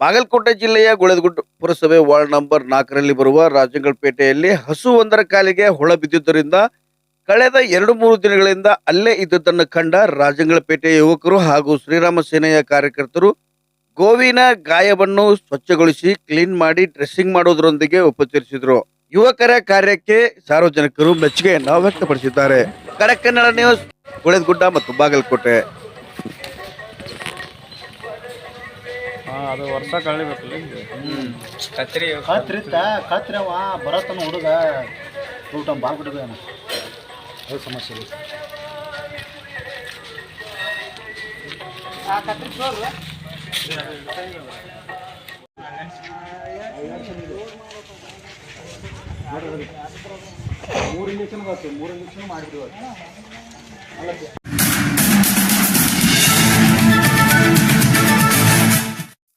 ಬಾಗಲಕೋಟೆ ಜಿಲ್ಲೆಯ ಗುಳದಗುಡ್ಡ ಪುರಸಭೆ ward number ನಾಲ್ಕರಲ್ಲಿ ಬರುವ ರಾಜಗಳಪೇಟೆಯಲ್ಲಿ ಹಸು ಒಂದರ ಕಾಲಿಗೆ ಹೊಳ ಬಿದ್ದಿದ್ದರಿಂದ ಕಳೆದ ಎರಡು ಮೂರು ದಿನಗಳಿಂದ ಅಲ್ಲೇ ಇದ್ದುದನ್ನು ಕಂಡ ರಾಜಗಳಪೇಟೆಯ ಯುವಕರು ಹಾಗೂ ಶ್ರೀರಾಮ ಸೇನೆಯ ಕಾರ್ಯಕರ್ತರು ಗೋವಿನ ಗಾಯವನ್ನು ಸ್ವಚ್ಛಗೊಳಿಸಿ ಕ್ಲೀನ್ ಮಾಡಿ ಡ್ರೆಸ್ಸಿಂಗ್ ಮಾಡೋದರೊಂದಿಗೆ ಉಪಚರಿಸಿದರು. ಯುವಕರ ಕಾರ್ಯಕ್ಕೆ ಸಾರ್ವಜನಿಕರು ಮೆಚ್ಚುಗೆಯನ್ನು ವ್ಯಕ್ತಪಡಿಸಿದ್ದಾರೆ. ಕರಕನ್ನಡ ನ್ಯೂಸ್, ಗುಳದಗುಡ್ಡ ಮತ್ತು ಬಾಗಲಕೋಟೆ. ಅದು ವರ್ಷ ಕಳಿಬೇಕಲ್ಲ ಕತ್ರಿ ಕತ್ರಿತ್ತ ಕತ್ರಿ ಅವ ಬರತನ ಹುಡುಗ ಊಟ ಭಾಳ ಬಿಡಬೇನ ಅದು ಸಮಸ್ಯೆ ಇಲ್ಲ ಮೂರು ಇಂಜೆಕ್ಷನ್ ಬರ್ತದೆ ಮೂರು ಇಂಜೆಕ್ಷನ್ ಮಾಡಿಬಿಡುವ